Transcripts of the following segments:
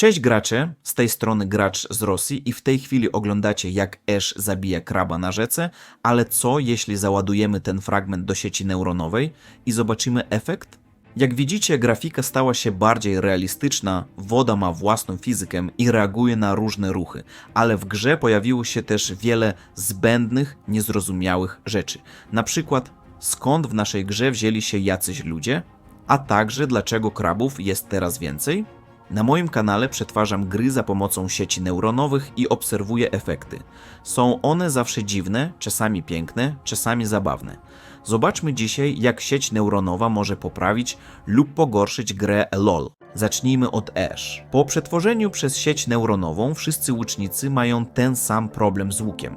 Cześć gracze, z tej strony gracz z Rosji i w tej chwili oglądacie jak Ash zabija kraba na rzece, ale co jeśli załadujemy ten fragment do sieci neuronowej i zobaczymy efekt? Jak widzicie, grafika stała się bardziej realistyczna, woda ma własną fizykę i reaguje na różne ruchy, ale w grze pojawiło się też wiele zbędnych, niezrozumiałych rzeczy. Na przykład, skąd w naszej grze wzięli się jacyś ludzie, a także dlaczego krabów jest teraz więcej? Na moim kanale przetwarzam gry za pomocą sieci neuronowych i obserwuję efekty. Są one zawsze dziwne, czasami piękne, czasami zabawne. Zobaczmy dzisiaj, jak sieć neuronowa może poprawić lub pogorszyć grę LOL. Zacznijmy od Ash. Po przetworzeniu przez sieć neuronową wszyscy łucznicy mają ten sam problem z łukiem.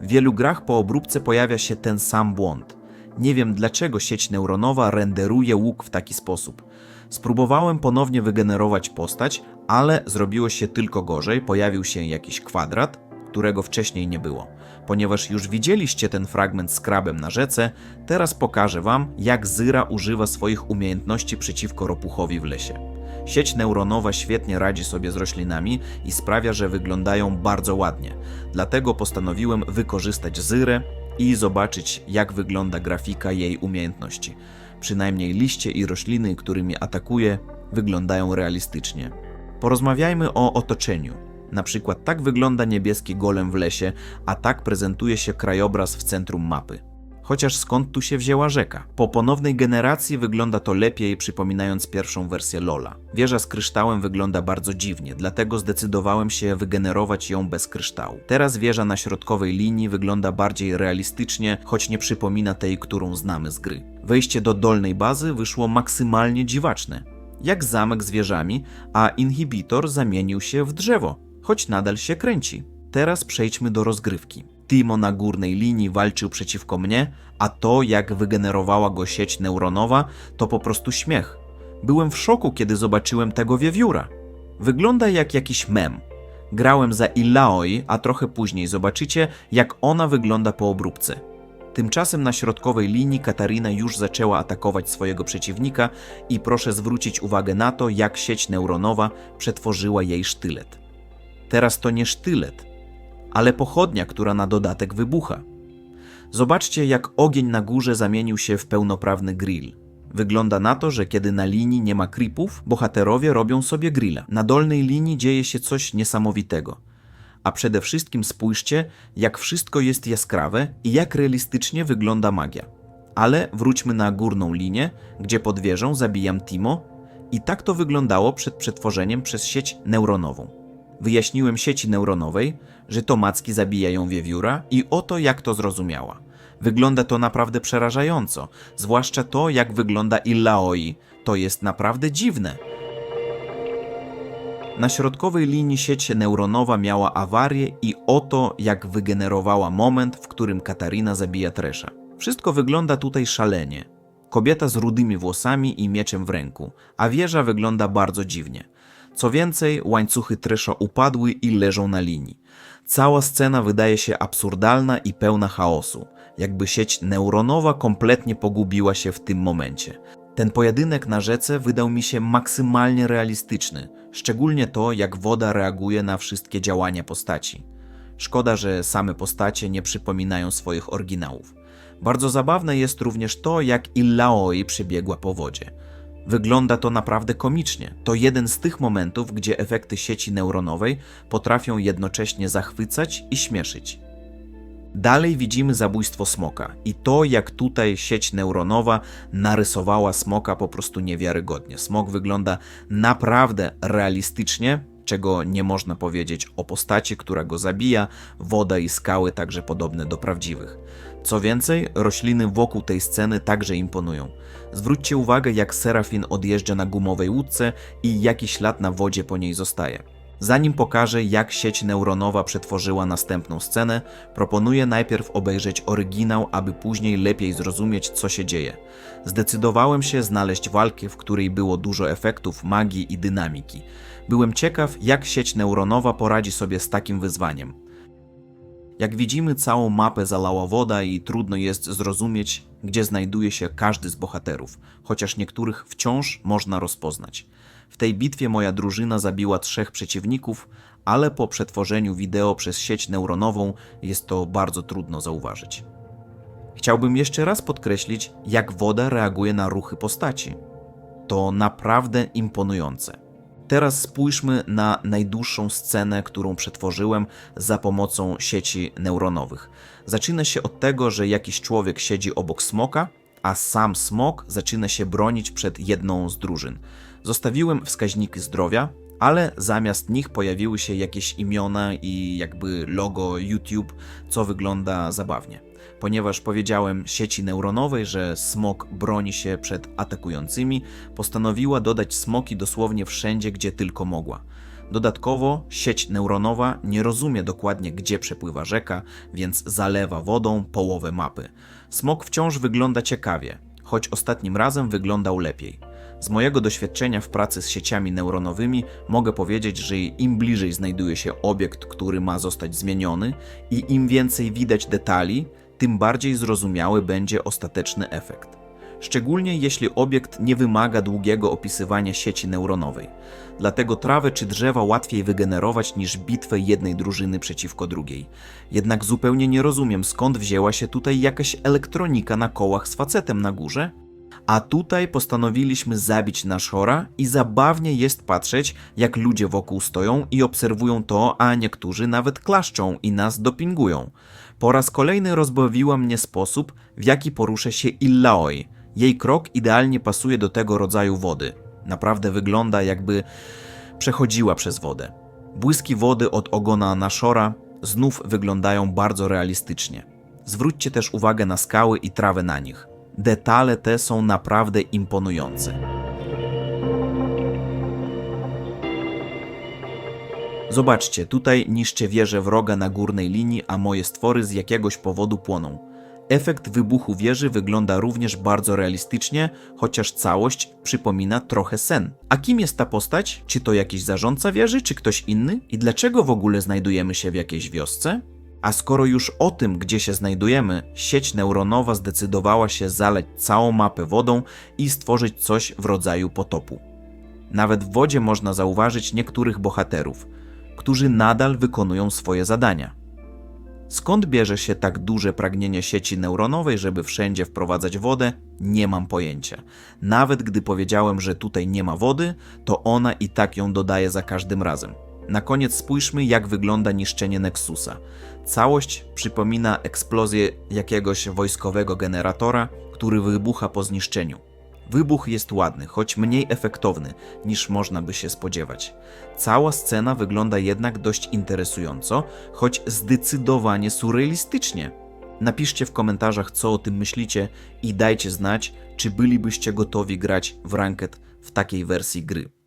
W wielu grach po obróbce pojawia się ten sam błąd. Nie wiem dlaczego sieć neuronowa renderuje łuk w taki sposób. Spróbowałem ponownie wygenerować postać, ale zrobiło się tylko gorzej. Pojawił się jakiś kwadrat, którego wcześniej nie było. Ponieważ już widzieliście ten fragment z krabem na rzece, teraz pokażę Wam, jak Zyra używa swoich umiejętności przeciwko ropuchowi w lesie. Sieć neuronowa świetnie radzi sobie z roślinami i sprawia, że wyglądają bardzo ładnie. Dlatego postanowiłem wykorzystać Zyrę i zobaczyć, jak wygląda grafika jej umiejętności. Przynajmniej liście i rośliny, którymi atakuje, wyglądają realistycznie. Porozmawiajmy o otoczeniu. Na przykład tak wygląda niebieski golem w lesie, a tak prezentuje się krajobraz w centrum mapy. Chociaż skąd tu się wzięła rzeka? Po ponownej generacji wygląda to lepiej, przypominając pierwszą wersję Lola. Wieża z kryształem wygląda bardzo dziwnie, dlatego zdecydowałem się wygenerować ją bez kryształu. Teraz wieża na środkowej linii wygląda bardziej realistycznie, choć nie przypomina tej, którą znamy z gry. Wejście do dolnej bazy wyszło maksymalnie dziwaczne. Jak zamek z wieżami, a inhibitor zamienił się w drzewo, choć nadal się kręci. Teraz przejdźmy do rozgrywki. Timo na górnej linii walczył przeciwko mnie, a to, jak wygenerowała go sieć neuronowa, to po prostu śmiech. Byłem w szoku, kiedy zobaczyłem tego wiewióra. Wygląda jak jakiś mem. Grałem za Illaoi, a trochę później zobaczycie, jak ona wygląda po obróbce. Tymczasem na środkowej linii Katarina już zaczęła atakować swojego przeciwnika i proszę zwrócić uwagę na to, jak sieć neuronowa przetworzyła jej sztylet. Teraz to nie sztylet, ale pochodnia, która na dodatek wybucha. Zobaczcie, jak ogień na górze zamienił się w pełnoprawny grill. Wygląda na to, że kiedy na linii nie ma creepów, bohaterowie robią sobie grilla. Na dolnej linii dzieje się coś niesamowitego. A przede wszystkim spójrzcie, jak wszystko jest jaskrawe i jak realistycznie wygląda magia. Ale wróćmy na górną linię, gdzie pod wieżą zabijam Timo i tak to wyglądało przed przetworzeniem przez sieć neuronową. Wyjaśniłem sieci neuronowej, że to macki zabijają wiewióra i oto jak to zrozumiała. Wygląda to naprawdę przerażająco, zwłaszcza to, jak wygląda Illaoi. To jest naprawdę dziwne. Na środkowej linii sieć neuronowa miała awarię i oto jak wygenerowała moment, w którym Katarina zabija Tresza. Wszystko wygląda tutaj szalenie. Kobieta z rudymi włosami i mieczem w ręku, a wieża wygląda bardzo dziwnie. Co więcej, łańcuchy Tresza upadły i leżą na linii. Cała scena wydaje się absurdalna i pełna chaosu, jakby sieć neuronowa kompletnie pogubiła się w tym momencie. Ten pojedynek na rzece wydał mi się maksymalnie realistyczny, szczególnie to, jak woda reaguje na wszystkie działania postaci. Szkoda, że same postacie nie przypominają swoich oryginałów. Bardzo zabawne jest również to, jak Illaoi przebiegła po wodzie. Wygląda to naprawdę komicznie. To jeden z tych momentów, gdzie efekty sieci neuronowej potrafią jednocześnie zachwycać i śmieszyć. Dalej widzimy zabójstwo smoka i to, jak tutaj sieć neuronowa narysowała smoka po prostu niewiarygodnie. Smok wygląda naprawdę realistycznie, czego nie można powiedzieć o postaci, która go zabija, woda i skały także podobne do prawdziwych. Co więcej, rośliny wokół tej sceny także imponują. Zwróćcie uwagę, jak Serafin odjeżdża na gumowej łódce i jaki ślad na wodzie po niej zostaje. Zanim pokażę, jak sieć neuronowa przetworzyła następną scenę, proponuję najpierw obejrzeć oryginał, aby później lepiej zrozumieć, co się dzieje. Zdecydowałem się znaleźć walkę, w której było dużo efektów, magii i dynamiki. Byłem ciekaw, jak sieć neuronowa poradzi sobie z takim wyzwaniem. Jak widzimy, całą mapę zalała woda i trudno jest zrozumieć, gdzie znajduje się każdy z bohaterów, chociaż niektórych wciąż można rozpoznać. W tej bitwie moja drużyna zabiła trzech przeciwników, ale po przetworzeniu wideo przez sieć neuronową jest to bardzo trudno zauważyć. Chciałbym jeszcze raz podkreślić, jak woda reaguje na ruchy postaci. To naprawdę imponujące. Teraz spójrzmy na najdłuższą scenę, którą przetworzyłem za pomocą sieci neuronowych. Zaczyna się od tego, że jakiś człowiek siedzi obok smoka, a sam smok zaczyna się bronić przed jedną z drużyn. Zostawiłem wskaźniki zdrowia, ale zamiast nich pojawiły się jakieś imiona i jakby logo YouTube, co wygląda zabawnie. Ponieważ powiedziałem sieci neuronowej, że smok broni się przed atakującymi, postanowiła dodać smoki dosłownie wszędzie, gdzie tylko mogła. Dodatkowo sieć neuronowa nie rozumie dokładnie, gdzie przepływa rzeka, więc zalewa wodą połowę mapy. Smok wciąż wygląda ciekawie, choć ostatnim razem wyglądał lepiej. Z mojego doświadczenia w pracy z sieciami neuronowymi mogę powiedzieć, że im bliżej znajduje się obiekt, który ma zostać zmieniony i im więcej widać detali, tym bardziej zrozumiały będzie ostateczny efekt. Szczególnie jeśli obiekt nie wymaga długiego opisywania sieci neuronowej. Dlatego trawę czy drzewa łatwiej wygenerować niż bitwę jednej drużyny przeciwko drugiej. Jednak zupełnie nie rozumiem skąd wzięła się tutaj jakaś elektronika na kołach z facetem na górze. A tutaj postanowiliśmy zabić Nashora i zabawnie jest patrzeć, jak ludzie wokół stoją i obserwują to, a niektórzy nawet klaszczą i nas dopingują. Po raz kolejny rozbawiła mnie sposób, w jaki porusza się Illaoi. Jej krok idealnie pasuje do tego rodzaju wody. Naprawdę wygląda jakby przechodziła przez wodę. Błyski wody od ogona Nashora znów wyglądają bardzo realistycznie. Zwróćcie też uwagę na skały i trawę na nich. Detale te są naprawdę imponujące. Zobaczcie, tutaj niszczę wieżę wroga na górnej linii, a moje stwory z jakiegoś powodu płoną. Efekt wybuchu wieży wygląda również bardzo realistycznie, chociaż całość przypomina trochę sen. A kim jest ta postać? Czy to jakiś zarządca wieży, czy ktoś inny? I dlaczego w ogóle znajdujemy się w jakiejś wiosce? A skoro już o tym, gdzie się znajdujemy, sieć neuronowa zdecydowała się zalać całą mapę wodą i stworzyć coś w rodzaju potopu. Nawet w wodzie można zauważyć niektórych bohaterów, którzy nadal wykonują swoje zadania. Skąd bierze się tak duże pragnienie sieci neuronowej, żeby wszędzie wprowadzać wodę? Nie mam pojęcia. Nawet gdy powiedziałem, że tutaj nie ma wody, to ona i tak ją dodaje za każdym razem. Na koniec spójrzmy, jak wygląda niszczenie Nexusa. Całość przypomina eksplozję jakiegoś wojskowego generatora, który wybucha po zniszczeniu. Wybuch jest ładny, choć mniej efektowny niż można by się spodziewać. Cała scena wygląda jednak dość interesująco, choć zdecydowanie surrealistycznie. Napiszcie w komentarzach, co o tym myślicie i dajcie znać, czy bylibyście gotowi grać w Ranked w takiej wersji gry.